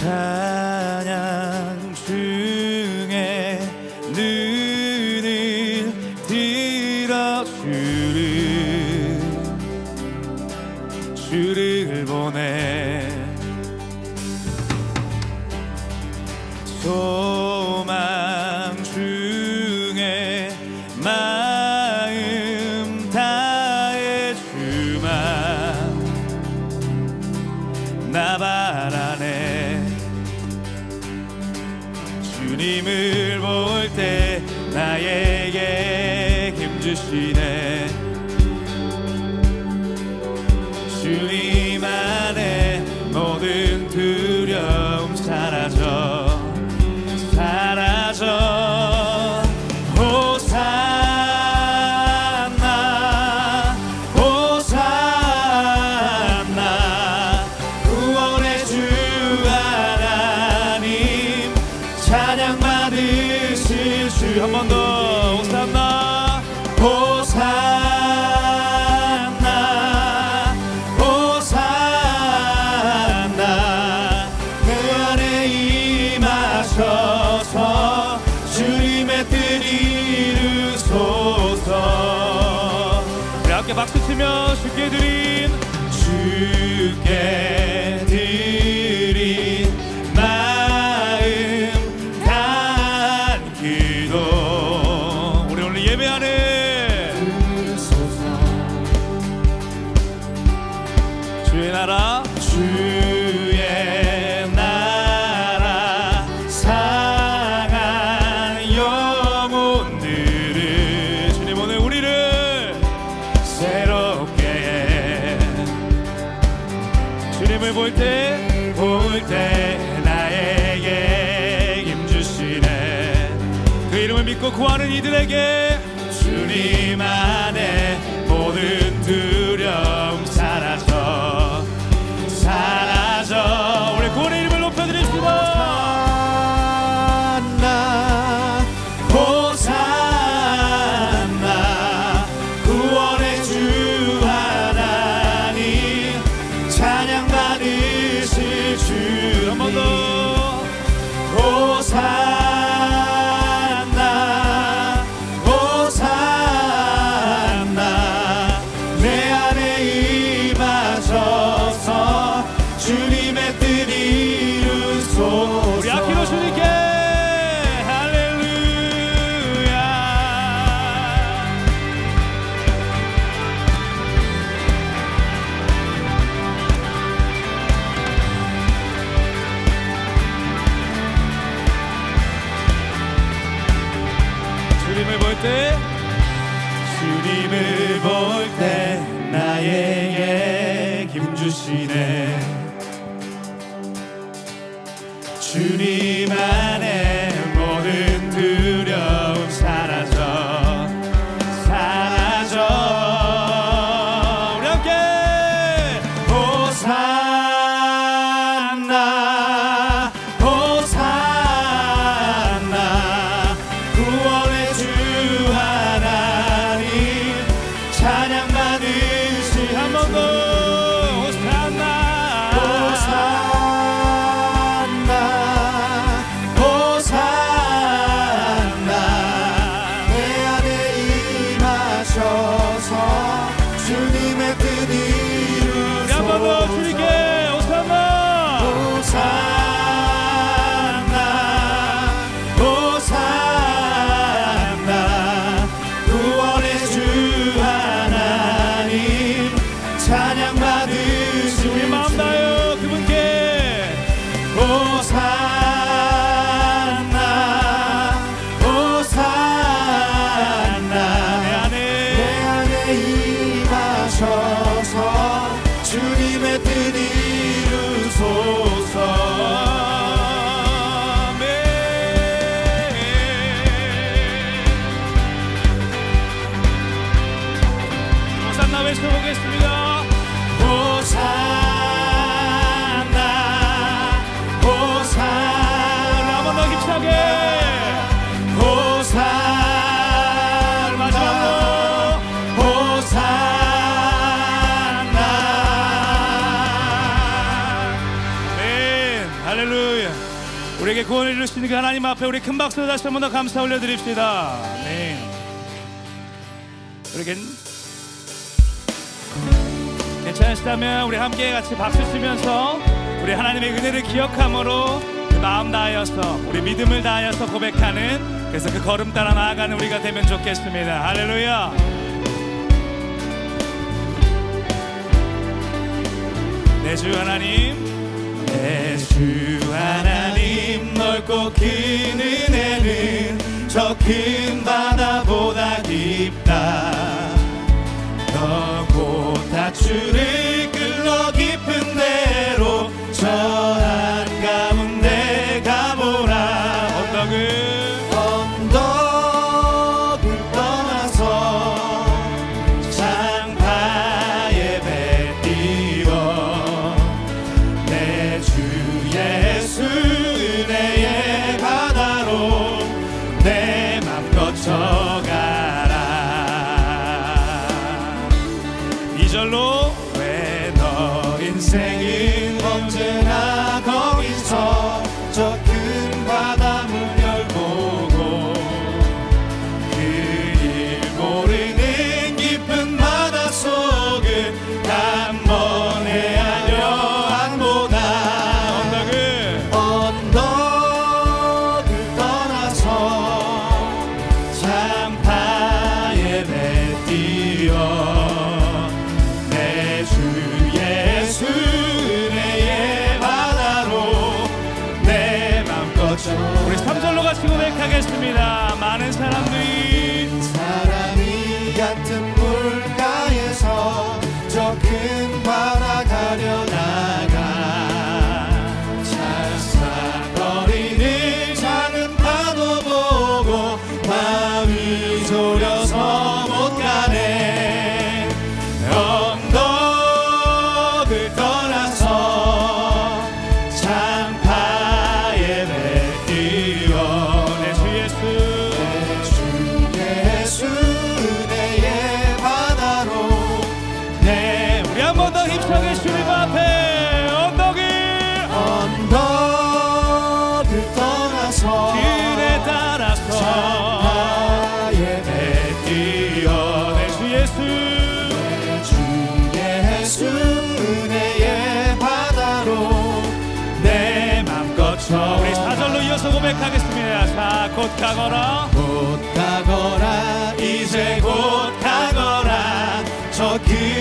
time. 주님을 볼 때 나에게 힘 주시네. 박수 치며 주께 드린 주께 때 볼 때 나에게 힘주시네. 그 이름을 믿고 구하는 이들에게 주님 아 주님을 볼때 네. 나에게 힘 주시네. 주님 안에 Tu y mets tes 우리에게 구원을 이루신 그 하나님 앞에 우리 큰 박수로 다시 한 번 더 감사 올려드립시다. 네. 우리겐 괜찮으시다면 우리 함께 같이 박수 치면서 우리 하나님의 은혜를 기억함으로 그 마음 다하여서 우리 믿음을 다하여서 고백하는 그래서 그 걸음 따라 나아가는 우리가 되면 좋겠습니다. 할렐루야. 내주 하나님 내주 하나님 넓고 긴 은혜는 저 큰 바다보다 깊다. 더곧 다추는 곧 가거라. 곧 가거라 이제 곧 가거라. 저길 그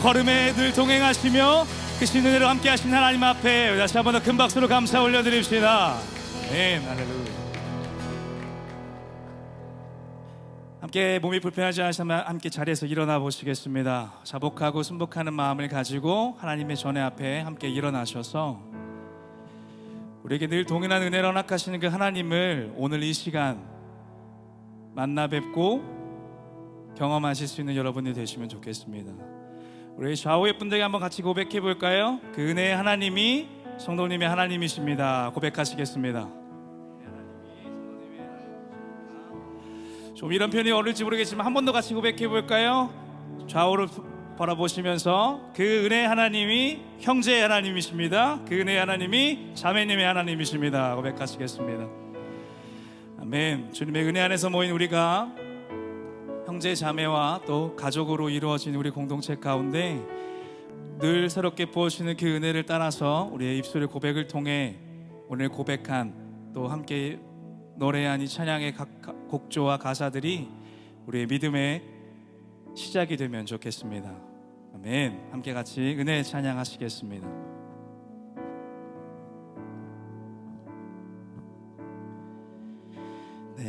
걸음에 늘 동행하시며 그 신은 대로 함께 하신 하나님 앞에 다시 한번 더 큰 박수로 감사 올려드립시다. 네 할렐루야. 함께 몸이 불편하지 않으시면 함께 자리에서 일어나 보시겠습니다. 자복하고 순복하는 마음을 가지고 하나님의 전에 앞에 함께 일어나셔서 우리에게 늘 동일한 은혜로 허락하시는 그 하나님을 오늘 이 시간 만나 뵙고 경험하실 수 있는 여러분이 되시면 좋겠습니다. 우리 좌우의 분들에게 한번 같이 고백해 볼까요? 그 은혜의 하나님이 성도님의 하나님이십니다. 고백하시겠습니다. 좀 이런 표현이 어울릴지 모르겠지만 한 번 더 같이 고백해 볼까요? 좌우를 바라보시면서 그 은혜의 하나님이 형제의 하나님이십니다. 그 은혜의 하나님이 자매님의 하나님이십니다. 고백하시겠습니다. 아멘. 주님의 은혜 안에서 모인 우리가 형제 자매와 또 가족으로 이루어진 우리 공동체 가운데 늘 새롭게 부어주시는 그 은혜를 따라서 우리의 입술의 고백을 통해 오늘 고백한 또 함께 노래한 이 찬양의 각- 각 곡조와 가사들이 우리의 믿음의 시작이 되면 좋겠습니다. 아멘. 함께 같이 은혜 찬양하시겠습니다.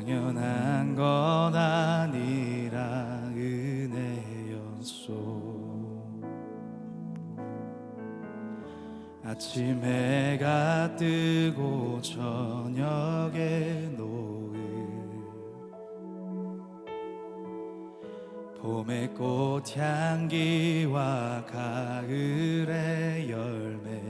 당연한 건 아니라 은혜였소. 아침 해가 뜨고 저녁에 노을 봄의 꽃 향기와 가을의 열매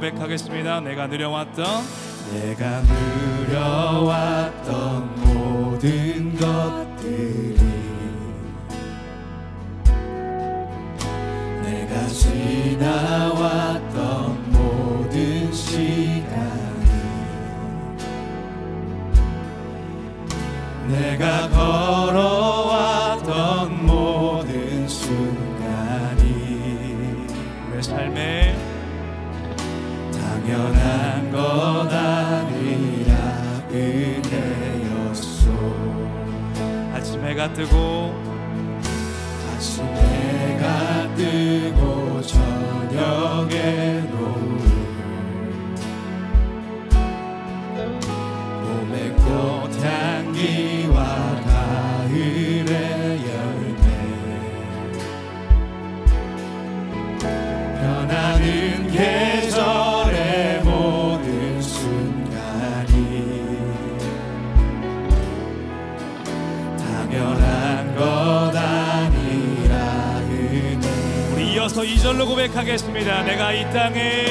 고백하겠습니다. 내가 누려왔던 내가 누려왔던 모든 것들이 내가 지나왔던 모든 시간이 내가 걸어 아침 해가 뜨고 아침 해가 뜨고 저녁에 이절로 고백하겠습니다. 내가 이 땅에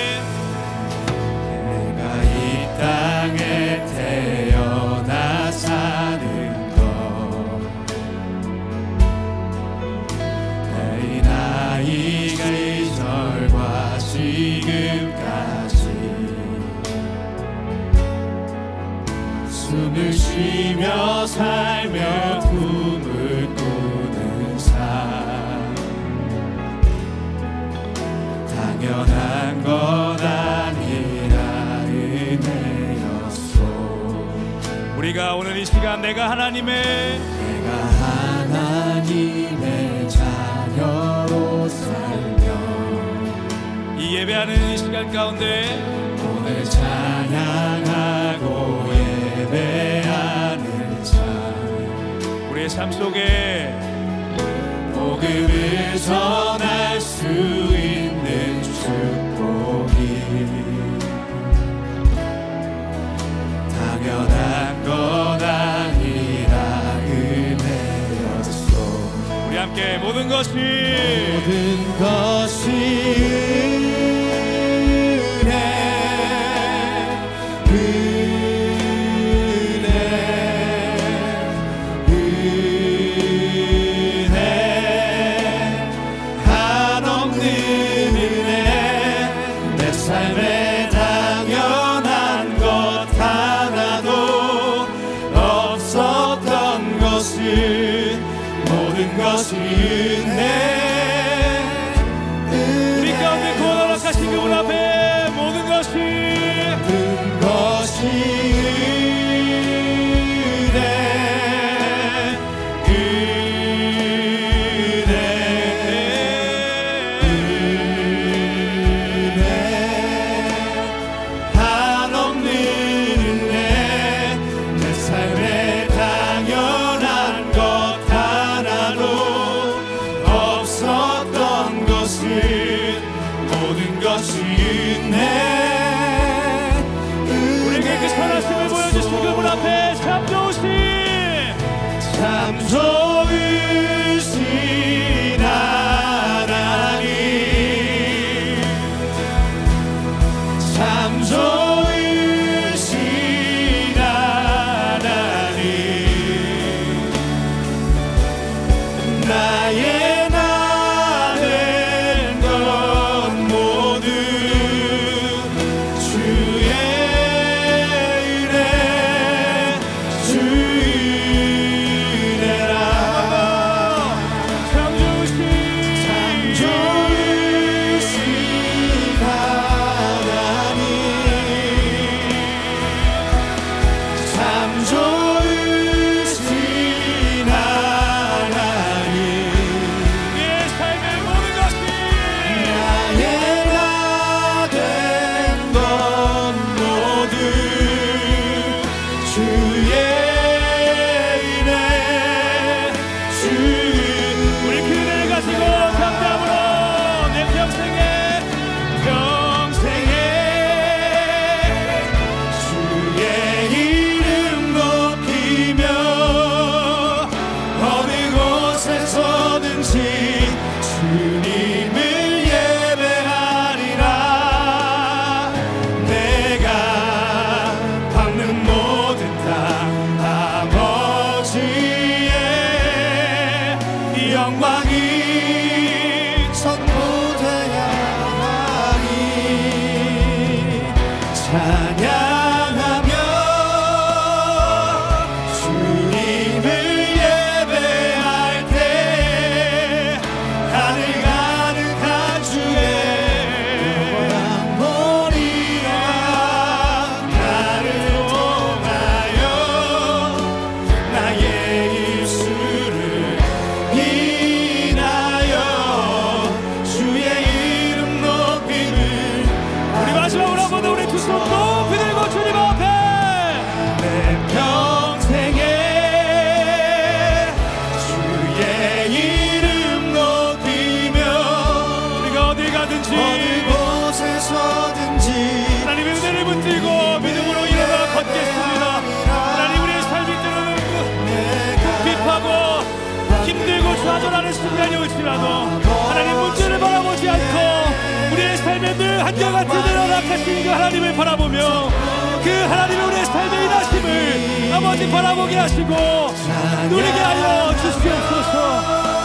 시간 가운데 오늘 찬양하고 예배하는 삶 우리의 삶 속에 복음을 전할 수 있는 축복이 당연한 것 아니라 은혜였소. 우리 함께 모든 것이 모든 것이 은 영광이 두 손 높이 들고 주님 앞에. 내 평생에 주의 이름 높이며 우리가 어디 가든지 어느 곳에서든지 하나님의 은혜를 붙들고 믿음으로 일어나 걷겠습니다. 하나님 우리의 삶이 때로는 급하고 힘들고 좌절하는 순간이 올지라도 삶에 늘 한결같이 늘어나가시는 그 하나님을 바라보며 그 하나님의 우리의 삶의 인하심을 아버지 바라보게 하시고 누리게 하여 주시옵소서